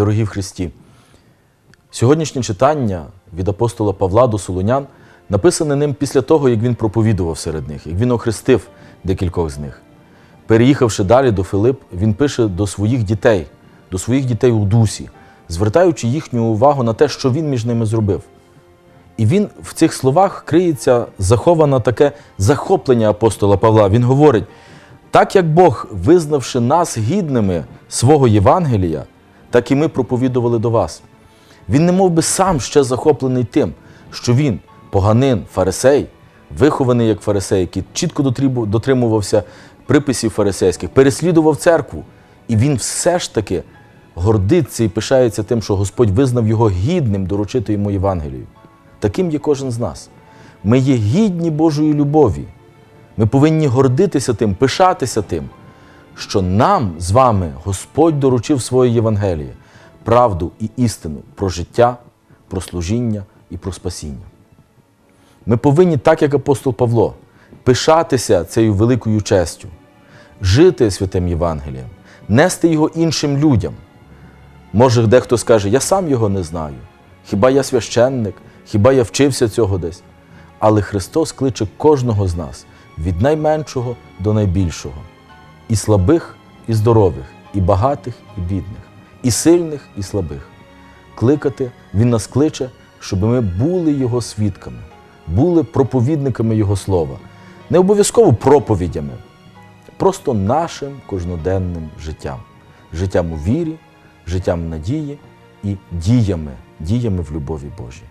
Дорогі в Христі, сьогоднішнє читання від апостола Павла до Солунян написане ним після того, як він проповідував серед них, як він охрестив декількох з них. Переїхавши далі до Филип, він пише до своїх дітей, до своїх дітей у дусі, звертаючи їхню увагу на те, що він між ними зробив. І він в цих словах криється заховане таке захоплення апостола Павла. Він говорить: так як Бог, визнавши нас гідними свого Євангелія, так і ми проповідували до вас. Він не мов би сам ще захоплений тим, що він, поганин, фарисей, вихований як фарисей, який чітко дотримувався приписів фарисейських, переслідував церкву. І він все ж таки гордиться і пишається тим, що Господь визнав його гідним доручити йому Євангелію. Таким є кожен з нас. Ми є гідні Божої любові. Ми повинні гордитися тим, пишатися тим, що нам з вами Господь доручив своє Євангеліє, правду і істину про життя, про служіння і про спасіння. Ми повинні, так як апостол Павло, пишатися цією великою честю, жити святим Євангелієм, нести його іншим людям. Може, дехто скаже, я сам його не знаю. Хіба я священник, хіба я вчився цього десь? Але Христос кличе кожного з нас від найменшого до найбільшого, і слабих, і здорових, і багатих, і бідних, і сильних, і слабих. Кликати Він нас кличе, щоб ми були Його свідками, були проповідниками Його слова, не обов'язково проповідями, просто нашим кожноденним життям, життям у вірі, життям надії і діями, діями в любові Божій.